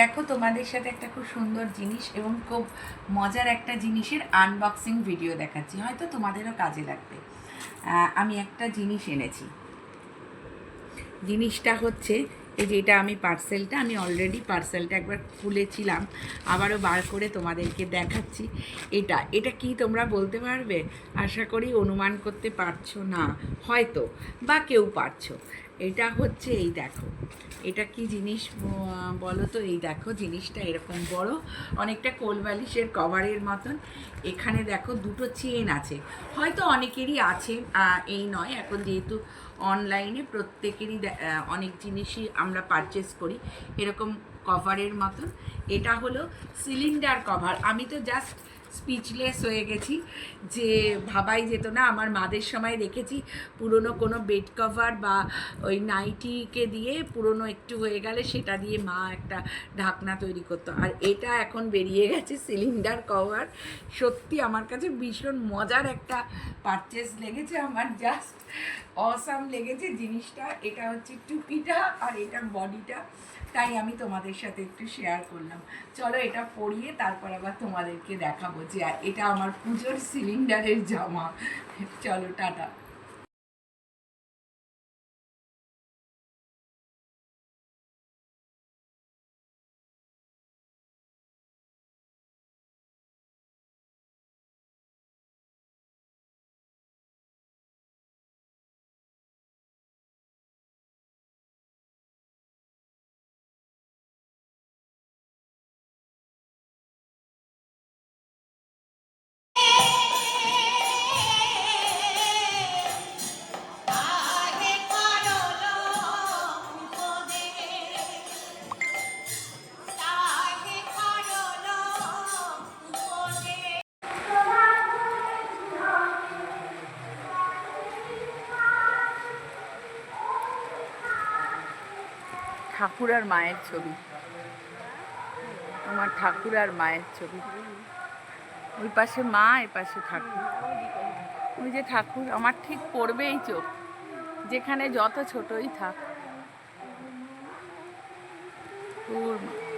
দেখো তোমাদের সাথে একটা খুব সুন্দর জিনিস এবং খুব মজার একটা জিনিসের আনবক্সিং ভিডিও দেখাচ্ছি। হয়তো তোমাদেরও কাজে লাগবে। আমি একটা জিনিস এনেছি। জিনিসটা হচ্ছে, এই যে এটা আমি পার্সেলটা আমি অলরেডি পার্সেলটা একবার খুলেছিলাম, আবারও বার করে তোমাদেরকে দেখাচ্ছি। এটা এটা কি তোমরা বলতে পারবে? আশা করি অনুমান করতে পারছ না, হয়তো, বা কেউ পারছ। এটা হচ্ছে এই দেখো। এটা কি জিনিস বলো তো এই দেখো জিনিসটা এরকম বড়, অনেকটা কোল বালিশের কভারের মতন। এখানে দেখো দুটো চেন আছে। হয়তো অনেকেরই আছে এই নয়। এখন যেহেতু অনলাইনে প্রত্যেকেরই অনেক জিনিসই আমরা পারচেস করি, এরকম কভারের মতন। এটা হলো সিলিন্ডার কভার আমি তো জাস্ট স্পিচলেস হয়ে গেছি, যে ভাবাই যেত না, আমার মাদের সময় দেখেছি, পুরনো কোনো বেড কভার বা ওই নাইটিকে দিয়ে পুরনো একটু হয়ে গেলে সেটা দিয়ে মা একটা ঢাকনা তৈরি করতো। আর এটা এখন বেরিয়ে গেছে সিলিন্ডার কভার সত্যি আমার কাছে ভীষণ মজার একটা পারচেস লেগেছে, আমার জাস্ট অসাম লেগেছে জিনিসটা। এটা হচ্ছে টুপিটা আর এটা বডিটা। তাই আমি তোমাদের সাথে একটু শেয়ার করলাম। চলো এটা পরিয়ে তারপর আবার তোমাদেরকে দেখাবো যে এটা আমার পুজোর সিলিন্ডারের জামা। চলো টাটা। ঠাকুর আর মায়ের ছবি। আমার ঠাকুর আর মায়ের ছবি। ওই পাশে মা এ পাশে ঠাকুর। ওই যে ঠাকুর, আমার ঠিক পড়বেই চোখ। যেখানে যত ছোটই থাক। ঠাকুর।